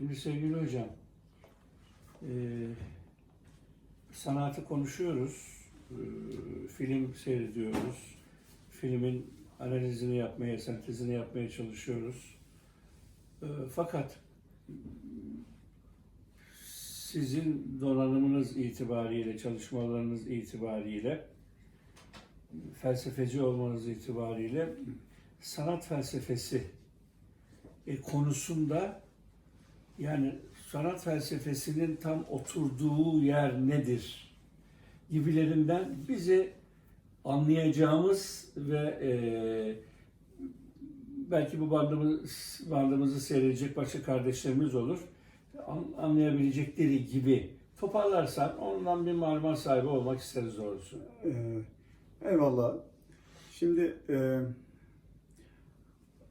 Şimdi sevgili hocam, e, sanatı konuşuyoruz, e, film seyrediyoruz, filmin analizini yapmaya, sentezini yapmaya çalışıyoruz. E, fakat sizin donanımınız itibariyle, çalışmalarınız itibariyle, felsefeci olmanız itibariyle sanat felsefesi e, konusunda yani sanat felsefesinin tam oturduğu yer nedir gibilerinden bizi anlayacağımız ve e, belki bu bandımız, bandımızı seyredecek başka kardeşlerimiz olur. An- anlayabilecekleri gibi toparlarsan ondan bir malumat sahibi olmak isteriz doğrusu. Ee, eyvallah. Şimdi e,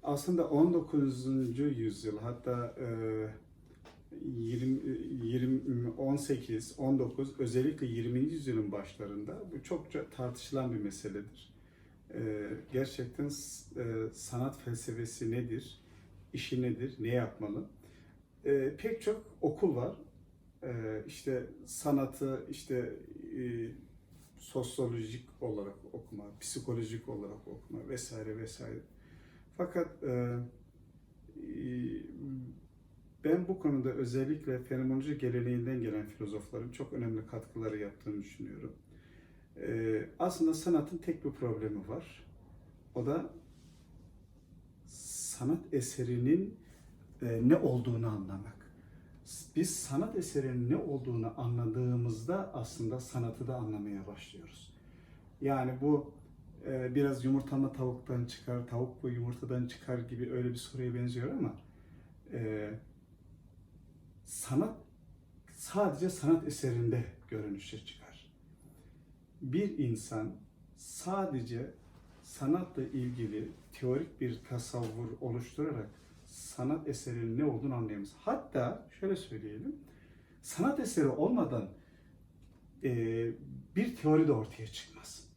aslında 19. yüzyıl hatta e, 20, 20, 18, 19 özellikle 20. yüzyılın başlarında bu çokça tartışılan bir meseledir. E, gerçekten e, sanat felsefesi nedir, işi nedir, ne yapmalı? E, pek çok okul var. E, işte sanatı işte e, sosyolojik olarak okuma, psikolojik olarak okuma vesaire vesaire. Fakat e, e, ben bu konuda özellikle fenomenoloji geleneğinden gelen filozofların çok önemli katkıları yaptığını düşünüyorum. E, aslında sanatın tek bir problemi var. O da sanat eserinin e, ne olduğunu anlamak. Biz sanat eserinin ne olduğunu anladığımızda aslında sanatı da anlamaya başlıyoruz. Yani bu e, biraz yumurta mı tavuktan çıkar, tavuk mu yumurtadan çıkar gibi öyle bir soruya benziyor ama e, sanat sadece sanat eserinde görünüşe çıkar. Bir insan sadece sanatla ilgili teorik bir tasavvur oluşturarak sanat eserinin ne olduğunu anlayamaz. Hatta şöyle söyleyelim, sanat eseri olmadan e, bir teori de ortaya çıkmaz.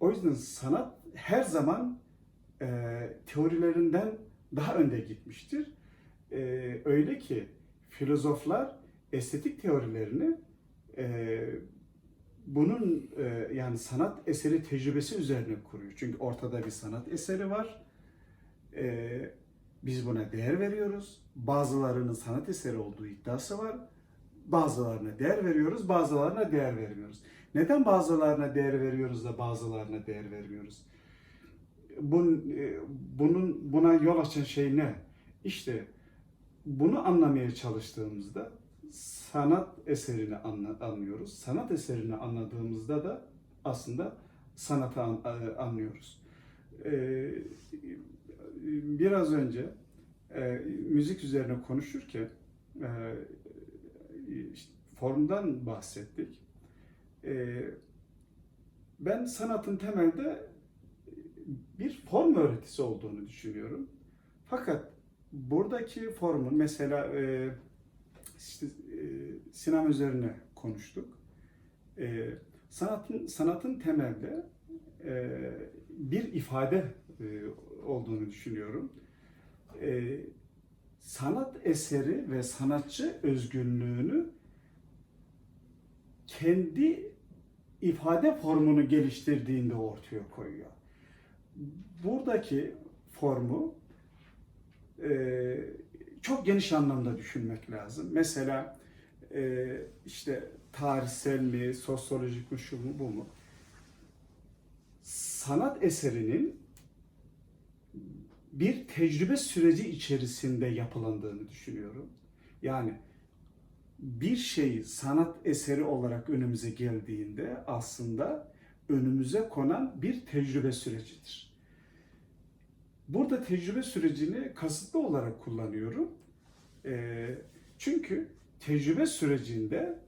O yüzden sanat her zaman e, teorilerinden daha önde gitmiştir. E, öyle ki filozoflar estetik teorilerini e, bunun e, yani sanat eseri tecrübesi üzerine kuruyor. Çünkü ortada bir sanat eseri var. E, biz buna değer veriyoruz. Bazılarının sanat eseri olduğu iddiası var. Bazılarına değer veriyoruz, bazılarına değer vermiyoruz. Neden bazılarına değer veriyoruz da bazılarına değer vermiyoruz? Bunun, e, bunun buna yol açan şey ne? İşte bunu anlamaya çalıştığımızda sanat eserini anlıyoruz. Sanat eserini anladığımızda da aslında sanatı an- e, anlıyoruz. Ee, biraz önce e, müzik üzerine konuşurken e, formdan bahsettik. E, ben sanatın temelde bir form öğretisi olduğunu düşünüyorum. Fakat buradaki formun mesela e, işte e, sinema üzerine konuştuk. E, sanatın sanatın temelde e, bir ifade e, olduğunu düşünüyorum. E, sanat eseri ve sanatçı özgünlüğünü kendi ifade formunu geliştirdiğinde ortaya koyuyor. Buradaki formu e, çok geniş anlamda düşünmek lazım. Mesela e, işte tarihsel mi, sosyolojik mi, şu mu, bu mu? Sanat eserinin bir tecrübe süreci içerisinde yapılandığını düşünüyorum. Yani bir şey sanat eseri olarak önümüze geldiğinde aslında önümüze konan bir tecrübe sürecidir. Burada tecrübe sürecini kasıtlı olarak kullanıyorum. Ee, çünkü tecrübe sürecinde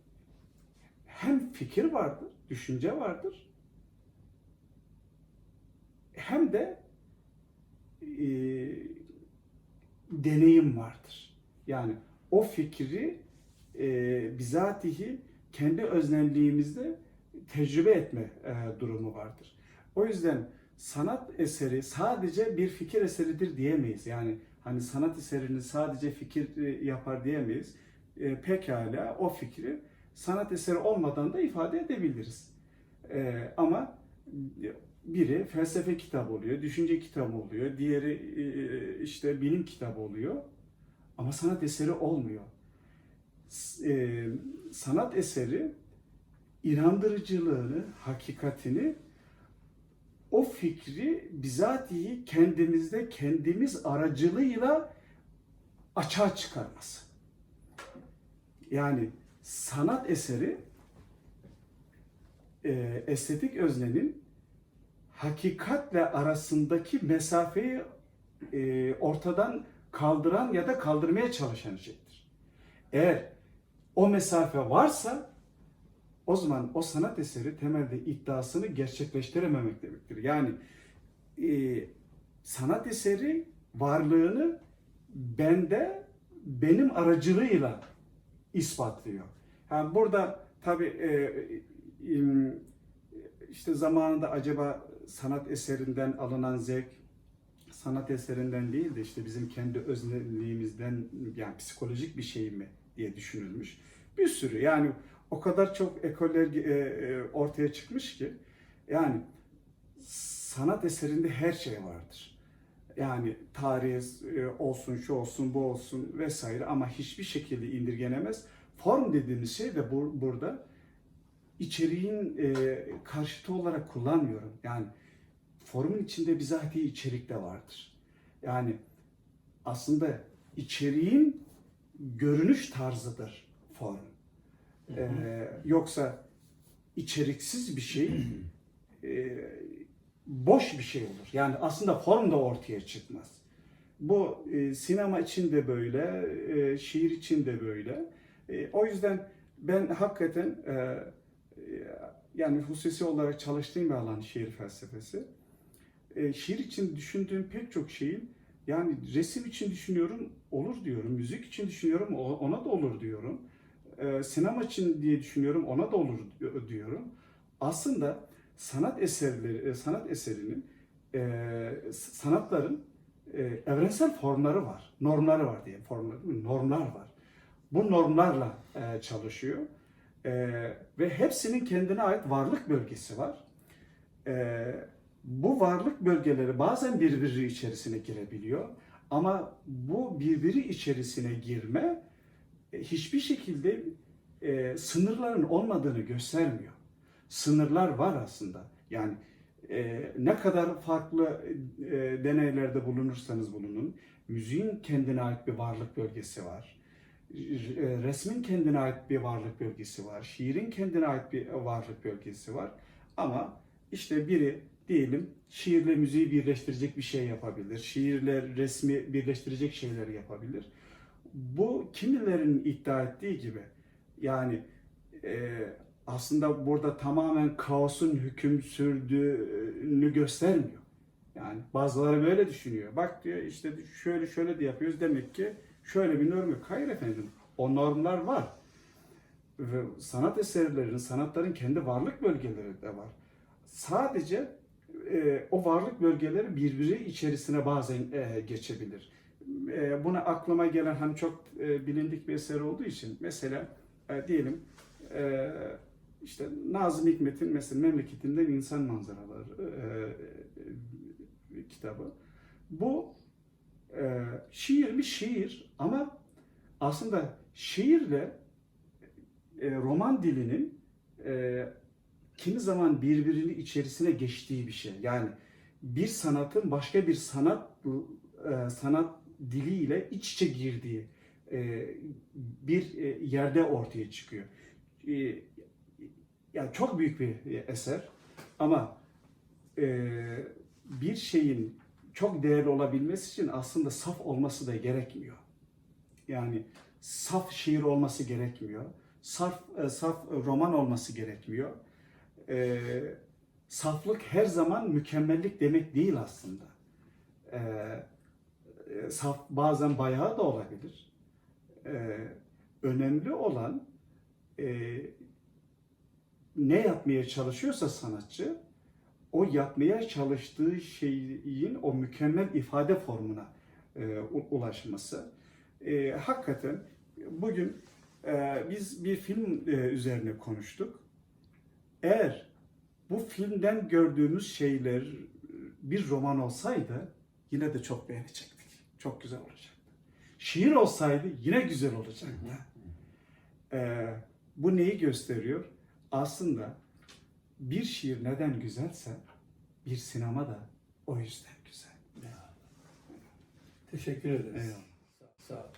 hem fikir vardır, düşünce vardır, hem de e, deneyim vardır. Yani o fikri e, bizatihi kendi öznelliğimizde tecrübe etme e, durumu vardır. O yüzden sanat eseri sadece bir fikir eseridir diyemeyiz. Yani hani sanat eserini sadece fikir e, yapar diyemeyiz. E, pekala o fikri sanat eseri olmadan da ifade edebiliriz. E, ama biri felsefe kitabı oluyor, düşünce kitabı oluyor, diğeri e, işte bilim kitabı oluyor. Ama sanat eseri olmuyor. E, sanat eseri inandırıcılığını, hakikatini o fikri bizatihi kendimizde kendimiz aracılığıyla açığa çıkarması. Yani sanat eseri e, estetik öznenin hakikatle arasındaki mesafeyi e, ortadan kaldıran ya da kaldırmaya çalışan şeydir. Eğer o mesafe varsa o zaman o sanat eseri temelde iddiasını gerçekleştirememek demektir. Yani e, sanat eseri varlığını bende benim aracılığıyla ispatlıyor. Yani burada tabii e, im, işte zamanında acaba sanat eserinden alınan zevk sanat eserinden değil de işte bizim kendi özneliğimizden yani psikolojik bir şey mi diye düşünülmüş. Bir sürü yani o kadar çok ekoller e, e, ortaya çıkmış ki yani sanat eserinde her şey vardır. Yani tarih e, olsun, şu olsun, bu olsun vesaire ama hiçbir şekilde indirgenemez. Form dediğimiz şey de bu, burada içeriğin e, karşıtı olarak kullanmıyorum. Yani formun içinde bizatihi içerik de vardır. Yani aslında içeriğin görünüş tarzıdır form. Ee, yoksa içeriksiz bir şey e, boş bir şey olur. Yani aslında form da ortaya çıkmaz. Bu e, sinema için de böyle, e, şiir için de böyle. E, o yüzden ben hakikaten e, e, yani hususi olarak çalıştığım bir alan şiir felsefesi. E, şiir için düşündüğüm pek çok şeyin yani resim için düşünüyorum olur diyorum, müzik için düşünüyorum ona da olur diyorum. E, sinema için diye düşünüyorum ona da olur di- diyorum. Aslında sanat eserleri, e, sanat eserinin, e, sanatların e, evrensel formları var, normları var diye formlar, değil mi? normlar var. Bu normlarla çalışıyor ve hepsinin kendine ait varlık bölgesi var. Bu varlık bölgeleri bazen birbiri içerisine girebiliyor ama bu birbiri içerisine girme hiçbir şekilde e, sınırların olmadığını göstermiyor. Sınırlar var aslında. Yani e, ne kadar farklı e, deneylerde bulunursanız bulunun, müziğin kendine ait bir varlık bölgesi var. E, Resmin kendine ait bir varlık bölgesi var. Şiirin kendine ait bir varlık bölgesi var. Ama işte biri diyelim şiirle müziği birleştirecek bir şey yapabilir. Şiirle resmi birleştirecek şeyler yapabilir. Bu kimilerin iddia ettiği gibi yani e, aslında burada tamamen kaosun hüküm sürdüğünü göstermiyor. Yani bazıları böyle düşünüyor. Bak diyor işte şöyle şöyle de yapıyoruz demek ki şöyle bir norm yok. Hayır efendim o normlar var. Ve sanat eserlerinin, sanatların kendi varlık bölgeleri de var. Sadece e, o varlık bölgeleri birbiri içerisine bazen e, geçebilir. E, buna aklıma gelen hani çok e, bilindik bir eser olduğu için mesela e, diyelim e, işte Nazım Hikmet'in mesela Memleketinden İnsan Manzaraları e, e, kitabı. Bu e, şiir mi şiir ama aslında şiirle e, roman dilinin e, kimi zaman birbirini içerisine geçtiği bir şey. Yani bir sanatın başka bir sanat e, sanat diliyle iç içe girdiği e, bir e, yerde ortaya çıkıyor. E, yani çok büyük bir eser ama bir şeyin çok değerli olabilmesi için aslında saf olması da gerekmiyor. Yani saf şiir olması gerekmiyor. Saf, saf roman olması gerekmiyor. E, saflık her zaman mükemmellik demek değil aslında. E, e, saf bazen bayağı da olabilir. E, önemli olan e, ne yapmaya çalışıyorsa sanatçı o yapmaya çalıştığı şeyin o mükemmel ifade formuna e, ulaşması. E, hakikaten bugün e, biz bir film e, üzerine konuştuk. Eğer bu filmden gördüğümüz şeyler bir roman olsaydı yine de çok beğenecektik. Çok güzel olacaktı. Şiir olsaydı yine güzel olacaktı. Ee, bu neyi gösteriyor? Aslında bir şiir neden güzelse bir sinema da o yüzden güzel. Teşekkür ederiz. Eyvallah. Sağ ol.